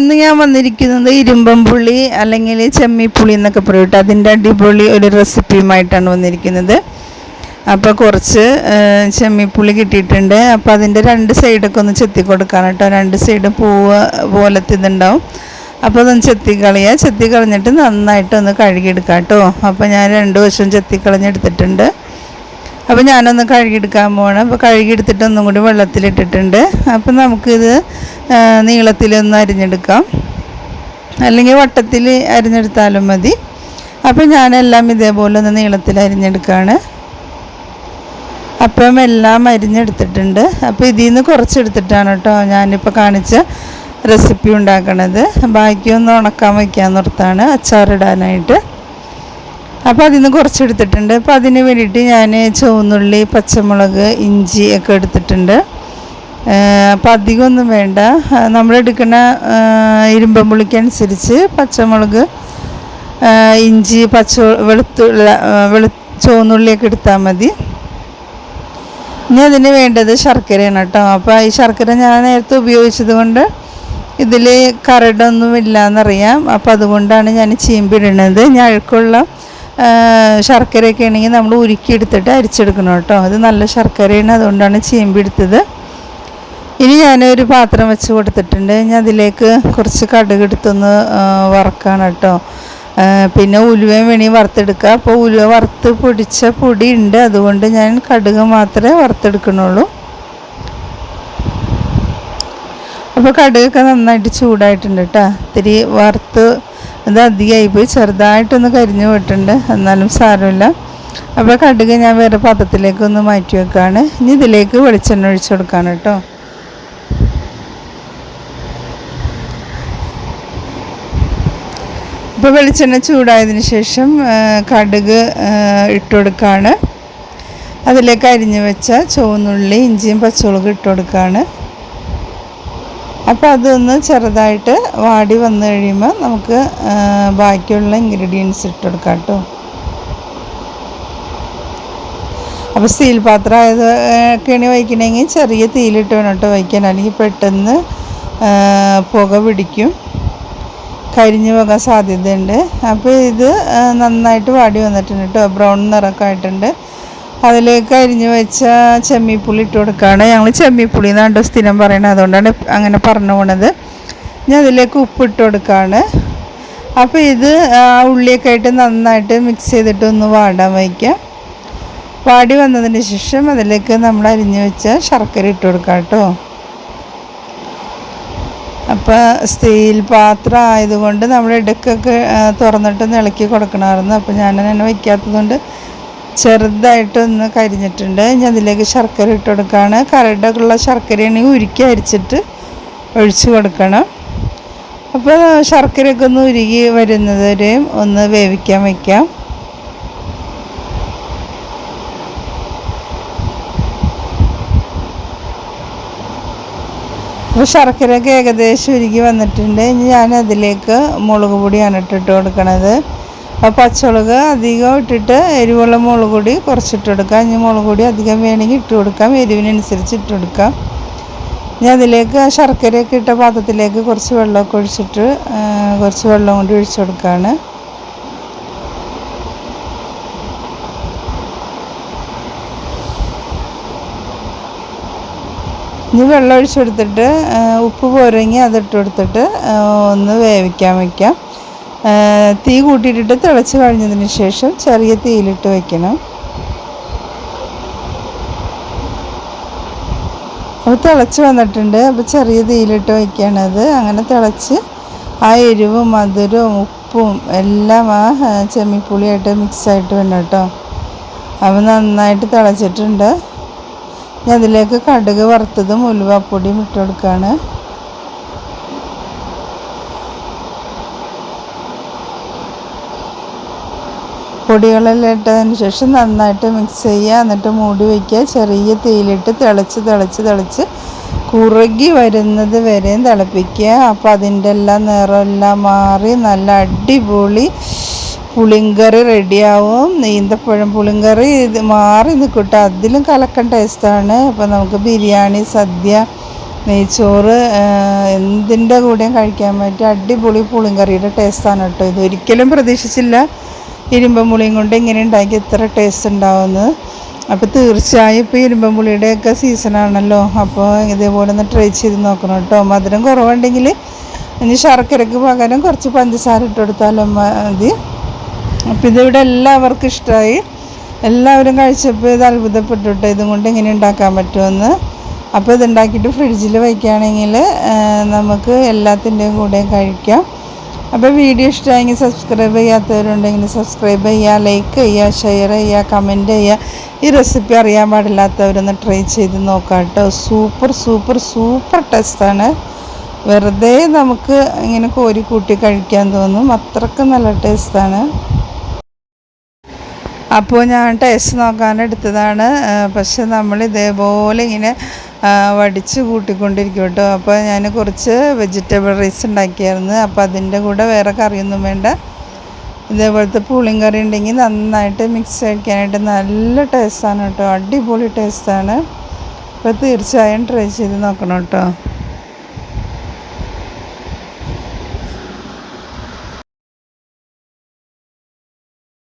ഇന്ന് ഞാൻ വന്നിരിക്കുന്നത് ഇരുമ്പംപുള്ളി അല്ലെങ്കിൽ ചെമ്മിപ്പുളി എന്നൊക്കെ പറയട്ടെ അതിന്റെ അടിപൊളി ഒരു റെസിപ്പിയുമായിട്ടാണ് വന്നിരിക്കുന്നത്. അപ്പോൾ കുറച്ച് ചെമ്മിപ്പുളി കിട്ടിയിട്ടുണ്ട്. അപ്പോൾ അതിന്റെ രണ്ട് സൈഡൊക്കെ ഒന്ന് ചെത്തി കൊടുക്കാൻ കേട്ടോ. രണ്ട് സൈഡ് പൂവ് പോലത്തെ ഇതുണ്ടാവും. അപ്പോൾ അതൊന്ന് ചെത്തി കളയുക ചെത്തി കളഞ്ഞിട്ട് നന്നായിട്ട് ഒന്ന് കഴുകിയെടുക്കാം കേട്ടോ. അപ്പോൾ ഞാൻ രണ്ട് വശവും ചെത്തി കളഞ്ഞെടുത്തിട്ടുണ്ട് അപ്പോൾ ഞാനൊന്ന് കഴുകിയെടുക്കാൻ പോകണം അപ്പോൾ കഴുകിയെടുത്തിട്ട് ഒന്നും കൂടി വെള്ളത്തിലിട്ടിട്ടുണ്ട്. അപ്പോൾ നമുക്കിത് നീളത്തിലൊന്ന് അരിഞ്ഞെടുക്കാം. അല്ലെങ്കിൽ വട്ടത്തിൽ അരിഞ്ഞെടുത്താലും മതി. അപ്പോൾ ഞാനെല്ലാം ഇതേപോലെ ഒന്ന് നീളത്തിൽ അരിഞ്ഞെടുക്കുകയാണ് അപ്പം എല്ലാം അരിഞ്ഞെടുത്തിട്ടുണ്ട്. അപ്പോൾ ഇതിൽ നിന്ന് കുറച്ചെടുത്തിട്ടാണ് കേട്ടോ ഞാനിപ്പോൾ കാണിച്ച റെസിപ്പി ഉണ്ടാക്കണത്. ബാക്കി ഒന്ന് ഉണക്കാൻ വയ്ക്കാൻ നിർത്താണ് അച്ചാറിടാനായിട്ട്. അപ്പോൾ അതിൽ നിന്ന് കുറച്ചെടുത്തിട്ടുണ്ട്. അപ്പോൾ അതിന് വേണ്ടിയിട്ട് ഞാൻ ചുവന്നുള്ളി പച്ചമുളക് ഇഞ്ചി ഒക്കെ എടുത്തിട്ടുണ്ട്. അപ്പോൾ അധികമൊന്നും വേണ്ട. നമ്മളെടുക്കുന്ന ഇരുമ്പം പുളിക്കനുസരിച്ച് പച്ചമുളക് ഇഞ്ചി പച്ച വെളുത്തുള്ള വെളു ചുവന്നുള്ളിയൊക്കെ എടുത്താൽ മതി. ഇനി അതിന് വേണ്ടത് ശർക്കരയാണ് കേട്ടോ. അപ്പോൾ ഈ ശർക്കര ഞാൻ നേരത്തെ ഉപയോഗിച്ചത് കൊണ്ട് ഇതിൽ കരടൊന്നും ഇല്ലയെന്നറിയാം അപ്പോൾ അതുകൊണ്ടാണ് ഞാൻ ചീമ്പിടുന്നത്. ഞഴക്കുള്ള ശർക്കരയൊക്കെ ആണെങ്കിൽ നമ്മൾ ഉരുക്കിയെടുത്തിട്ട് അരിച്ചെടുക്കണം കേട്ടോ. അത് നല്ല ശർക്കരയാണ് അതുകൊണ്ടാണ് ചീമ്പെടുത്തത് ഇനി ഞാനൊരു പാത്രം വെച്ച് കൊടുത്തിട്ടുണ്ട്. ഞാൻ അതിലേക്ക് കുറച്ച് കടുക് എടുത്തൊന്ന് വറക്കാണ് കേട്ടോ. പിന്നെ ഉലുവയും വേണി വറുത്തെടുക്കുക അപ്പോൾ ഉലുവ വറുത്ത് പൊടിച്ച പൊടി ഉണ്ട്. അതുകൊണ്ട് ഞാൻ കടുക് മാത്രമേ വറുത്തെടുക്കണുള്ളൂ അപ്പോൾ കടുകൊക്കെ നന്നായിട്ട് ചൂടായിട്ടുണ്ട് കേട്ടോ. ഇത്തിരി വറുത്ത് ഇത് അധികമായി പോയി. ചെറുതായിട്ടൊന്ന് കരിഞ്ഞു പോയിട്ടുണ്ട്. എന്നാലും സാരമില്ല. അപ്പോൾ കടുക് ഞാൻ വേറെ പാത്രത്തിലേക്ക് ഒന്ന് മാറ്റി വെക്കുകയാണ് ഇനി ഇതിലേക്ക് വെളിച്ചെണ്ണ ഒഴിച്ചു കൊടുക്കാണ് കേട്ടോ. ഇപ്പോൾ വെളിച്ചെണ്ണ ചൂടായതിന് ശേഷം കടുക് ഇട്ട് കൊടുക്കുകയാണ് അതിലേക്ക് അരിഞ്ഞു വെച്ച ചുവന്നുള്ളി ഇഞ്ചിയും പച്ചമുളകും ഇട്ട് കൊടുക്കുകയാണ് അപ്പോൾ അതൊന്ന് ചെറുതായിട്ട് വാടി വന്നു കഴിയുമ്പോൾ നമുക്ക് ബാക്കിയുള്ള ഇൻഗ്രീഡിയൻസ് ഇട്ട് കൊടുക്കാം കേട്ടോ. അപ്പോൾ സ്റ്റീൽ പാത്രം ആയത് ഒക്കെയാണ് വയ്ക്കണമെങ്കിൽ ചെറിയ തീയിലിട്ട് വേണം വയ്ക്കാൻ. അല്ലെങ്കിൽ പെട്ടെന്ന് പുക പിടിക്കും. കരിഞ്ഞു പോകാൻ സാധ്യതയുണ്ട്. അപ്പോൾ ഇത് നന്നായിട്ട് വാടി വന്നിട്ടുണ്ട് കേട്ടോ. ബ്രൗൺ നിറമൊക്കെ ആയിട്ടുണ്ട്. അതിലേക്ക് അരിഞ്ഞു വെച്ച ചെമ്മീപ്പുളി ഇട്ട് കൊടുക്കുകയാണ് ഞങ്ങൾ ചെമ്മീപ്പുളി എന്നാണ് സ്ഥിരം പറയുന്നത് അതുകൊണ്ടാണ് അങ്ങനെ പറഞ്ഞു പോണത്. ഞാൻ അതിലേക്ക് ഉപ്പ് ഇട്ട് കൊടുക്കുകയാണ് അപ്പോൾ ഇത് ഉള്ളിയൊക്കെ ആയിട്ട് നന്നായിട്ട് മിക്സ് ചെയ്തിട്ട് ഒന്ന് വാടാൻ വയ്ക്കാം. വാടി വന്നതിന് ശേഷം അതിലേക്ക് നമ്മൾ അരിഞ്ഞു വെച്ച ശർക്കര ഇട്ട് കൊടുക്കാം കേട്ടോ അപ്പോൾ സ്റ്റീൽ പാത്രം ആയതുകൊണ്ട് നമ്മൾ ഇടയ്ക്കൊക്കെ തുറന്നിട്ട് ഇളക്കി കൊടുക്കണമായിരുന്നു. അപ്പോൾ ഞാൻ അങ്ങനെ വയ്ക്കാത്തതുകൊണ്ട് ചെറുതായിട്ടൊന്ന് കരിഞ്ഞിട്ടുണ്ട്. ഇനി അതിലേക്ക് ശർക്കര ഇട്ട് കൊടുക്കുകയാണ് കരടൊക്കെയുള്ള ശർക്കരയാണെങ്കിൽ ഉരുക്കി അരിച്ചിട്ട് ഒഴിച്ചു കൊടുക്കണം. അപ്പോൾ ശർക്കരയൊക്കെ ഒന്ന് ഉരുകി വരുന്നത് വരെയും ഒന്ന് വേവിക്കാൻ വയ്ക്കാം അപ്പോൾ ശർക്കരയൊക്കെ ഏകദേശം ഉരുകി വന്നിട്ടുണ്ട്. ഇനി ഞാൻ അതിലേക്ക് മുളക് പൊടിയാണ് ഇട്ടിട്ട് കൊടുക്കണത്. പച്ചമുളക് അധികം ഇട്ടിട്ട് എരിവുള്ള മുളക് പൊടി കുറച്ചിട്ട് അഞ്ഞ് ഇനി മുളക് പൊടി അധികം വേണമെങ്കിൽ ഇട്ട് കൊടുക്കാം. എരിവിനനുസരിച്ച് ഇട്ട് കൊടുക്കാം. ഇനി അതിലേക്ക് ശർക്കരയൊക്കെ ഇട്ട പാത്രത്തിലേക്ക് കുറച്ച് വെള്ളമൊക്കെ ഒഴിച്ചിട്ട് കുറച്ച് വെള്ളം കൊണ്ട് ഒഴിച്ചു കൊടുക്കുകയാണ് ഇനി വെള്ളം ഒഴിച്ചെടുത്തിട്ട് ഉപ്പ് പോരെങ്കിൽ അതിട്ട് കൊടുത്തിട്ട് ഒന്ന് വേവിക്കാൻ വയ്ക്കാം തീ കൂട്ടിയിട്ടിട്ട് തിളച്ച് കഴിഞ്ഞതിന് ശേഷം ചെറിയ തീയിലിട്ട് വയ്ക്കണം അപ്പോൾ തിളച്ച് വന്നിട്ടുണ്ട്. അപ്പോൾ ചെറിയ തീയിലിട്ട് വയ്ക്കുകയാണത് അങ്ങനെ തിളച്ച് ആ എരിവും മധുരവും ഉപ്പും എല്ലാം ആ ആ, ചെമ്മിപ്പുളിയായിട്ട് മിക്സായിട്ട് വേണം കേട്ടോ. അപ്പോൾ നന്നായിട്ട് തിളച്ചിട്ടുണ്ട്. ഞാൻ അതിലേക്ക് കടുക് വറുത്തതും ഉലുവാപ്പൊടിയും ഇട്ട് കൊടുക്കുകയാണ് പൊടികളെല്ലാം ഇട്ടതിന് ശേഷം നന്നായിട്ട് മിക്സ് ചെയ്യുക. എന്നിട്ട് മൂടി വയ്ക്കുക ചെറിയ തീയിലിട്ട് തിളച്ച് തിളച്ച് തിളച്ച് കുറുകി വരുന്നത് വരെയും തിളപ്പിക്കുക. അപ്പോൾ അതിന്റെ എല്ലാം നിറമെല്ലാം മാറി നല്ല അടിപൊളി പുളിങ്കറി റെഡിയാവും നീന്തപ്പഴം പുളിങ്കറി ഇത് മാറി നിൽക്കട്ടെ. അതിലും കലക്കൻ ടേസ്റ്റാണ് അപ്പോൾ നമുക്ക് ബിരിയാണി സദ്യ നെയ്ച്ചോറ് എന്തിന്റെ കൂടെയും കഴിക്കാൻ പറ്റിയ അടിപൊളി പുളിങ്കറിയുടെ ടേസ്റ്റാണ് കേട്ടോ ഇതൊരിക്കലും പ്രതീക്ഷിച്ചില്ല. ഇരുമ്പം പുളിയും കൊണ്ട് ഇങ്ങനെ ഉണ്ടാക്കി ഇത്ര ടേസ്റ്റ് ഉണ്ടാവുമെന്ന് അപ്പോൾ തീർച്ചയായും ഇപ്പോൾ ഇരുമ്പം സീസണാണല്ലോ അപ്പോൾ ഇതേപോലെ ഒന്ന് ട്രൈ ചെയ്ത് നോക്കണം കേട്ടോ. മധുരം കുറവുണ്ടെങ്കിൽ ഇനി ശർക്കരയ്ക്ക് പകരം കുറച്ച് പഞ്ചസാര ഇട്ട് കൊടുത്താലും മതി. അപ്പോൾ ഇതിവിടെ എല്ലാവർക്കും ഇഷ്ടമായി. എല്ലാവരും കഴിച്ചപ്പോൾ ഇത് അത്ഭുതപ്പെട്ടു കേട്ടോ. ഇതും കൊണ്ട് എങ്ങനെ ഉണ്ടാക്കാൻ പറ്റുമെന്ന്. അപ്പോൾ ഇതുണ്ടാക്കിയിട്ട് ഫ്രിഡ്ജിൽ വയ്ക്കുകയാണെങ്കിൽ നമുക്ക് എല്ലാത്തിന്റെയും കൂടെ കഴിക്കാം. അപ്പോൾ വീഡിയോ ഇഷ്ടമായെങ്കിൽ സബ്സ്ക്രൈബ് ചെയ്യാത്തവരുണ്ടെങ്കിൽ സബ്സ്ക്രൈബ് ചെയ്യുക ലൈക്ക് ചെയ്യുക ഷെയർ ചെയ്യുക കമന്റ് ചെയ്യുക. ഈ റെസിപ്പി അറിയാൻ പാടില്ലാത്തവരൊന്ന് ട്രൈ ചെയ്ത് നോക്കാം കേട്ടോ സൂപ്പർ സൂപ്പർ സൂപ്പർ ടേസ്റ്റാണ് വെറുതെ നമുക്ക് ഇങ്ങനെ കോരി കൂട്ടി കഴിക്കാൻ തോന്നും. അത്രയ്ക്ക് നല്ല ടേസ്റ്റാണ് അപ്പോൾ ഞാൻ ടേസ്റ്റ് നോക്കാൻ എടുത്തതാണ്. പക്ഷെ നമ്മൾ ഇതേപോലെ ഇങ്ങനെ വടിച്ച് കൂട്ടിക്കൊണ്ടിരിക്കും കേട്ടോ. അപ്പോൾ ഞാൻ കുറച്ച് വെജിറ്റബിൾ റൈസ് ഉണ്ടാക്കിയായിരുന്നു. അപ്പോൾ അതിന്റെ കൂടെ വേറെ കറിയൊന്നും വേണ്ട. ഇതേപോലത്തെ പുളിയും കറി ഉണ്ടെങ്കിൽ നന്നായിട്ട് മിക്സ് കഴിക്കാനായിട്ട് നല്ല ടേസ്റ്റാണ് കേട്ടോ. അടിപൊളി ടേസ്റ്റാണ് അപ്പോൾ തീർച്ചയായും ട്രൈ ചെയ്ത് നോക്കണം കേട്ടോ.